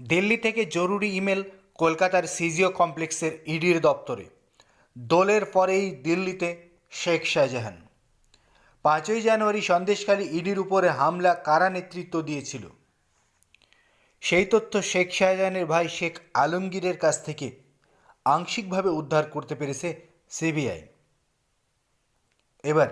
দিল্লি থেকে জরুরি ইমেল কলকাতার সিজিও কমপ্লেক্সের ইডির দপ্তরে। দোলের পরেই দিল্লিতে শেখ শাহজাহান। পাঁচই জানুয়ারি সন্দেশখালী ইডির উপরে হামলা কারা নেতৃত্ব দিয়েছিল? সেই তথ্য শেখ শাহজাহানের ভাই শেখ আলমগীরের কাছ থেকে আংশিকভাবে উদ্ধার করতে পেরেছে সিবিআই। এবার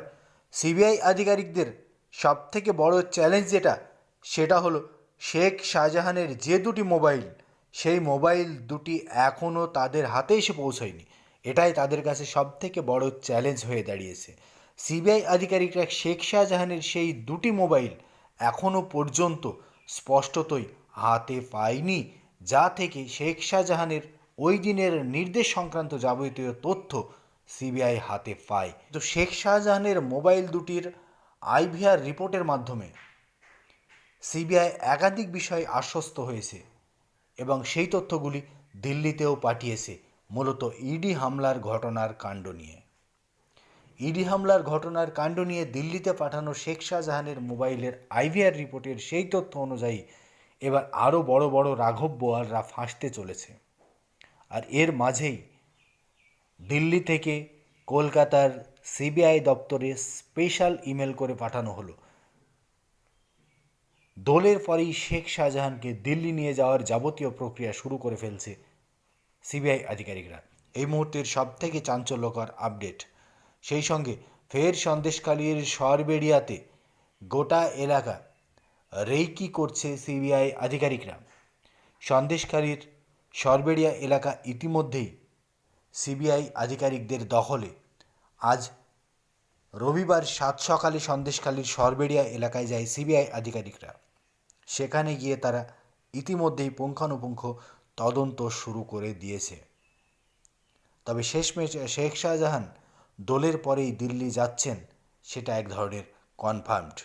সিবিআই আধিকারিকদের সবথেকে বড় চ্যালেঞ্জ যেটা, সেটা হলো শেখ শাহজাহানের যে দুটি মোবাইল, সেই মোবাইল দুটি এখনও তাদের হাতে এসে পৌঁছয়নি। এটাই তাদের কাছে সবথেকে বড় চ্যালেঞ্জ হয়ে দাঁড়িয়েছে। সিবিআই আধিকারিকরা শেখ শাহজাহানের সেই দুটি মোবাইল এখনও পর্যন্ত স্পষ্টতই হাতে পায়নি, যা থেকে শেখ শাহজাহানের ওই দিনের নির্দেশ সংক্রান্ত যাবতীয় তথ্য সিবিআই হাতে পায়। তো শেখ শাহজাহানের মোবাইল দুটির আইভিআর রিপোর্টের মাধ্যমে সিবিআই একাধিক বিষয়ে আশ্বস্ত হয়েছে এবং সেই তথ্যগুলি দিল্লিতেও পাঠিয়েছে, মূলত ইডি হামলার ঘটনার কাণ্ড নিয়ে। ইডি হামলার ঘটনার কাণ্ড নিয়ে দিল্লিতে পাঠানো শেখ শাহজাহানের মোবাইলের আইভিআর রিপোর্টের সেই তথ্য অনুযায়ী এবার আরও বড় বড় রাঘব বোয়ালরা ফাঁসতে চলেছে। আর এর মাঝেই দিল্লি থেকে কলকাতার সিবিআই দপ্তরে স্পেশাল ইমেল করে পাঠানো হলো। দোলের পরেই শেখ শাহজাহানকে দিল্লি নিয়ে যাওয়ার যাবতীয় প্রক্রিয়া শুরু করে ফেলছে সিবিআই আধিকারিকরা। এই মুহূর্তের সবথেকে চাঞ্চল্যকর আপডেট, সেই সঙ্গে ফের সন্দেশকালীর সরবেড়িয়াতে গোটা এলাকা রেইকি করছে সিবিআই আধিকারিকরা। সন্দেশকারীর সরবেড়িয়া এলাকা ইতিমধ্যেই সিবিআই আধিকারিকদের দখলে। আজ রবিবার সাত সকালে সন্দেশখালীর সরবেড়িয়া এলাকায় যায় সিবিআই আধিকারিকরা। সেখানে গিয়ে তারা ইতিমধ্যেই পুঙ্খানুপুঙ্খ তদন্ত শুরু করে দিয়েছে। তবে শেষমেশ, শেখ শাহজাহান দোলের পরেই দিল্লি যাচ্ছেন, সেটা এক ধরনের কনফার্মড।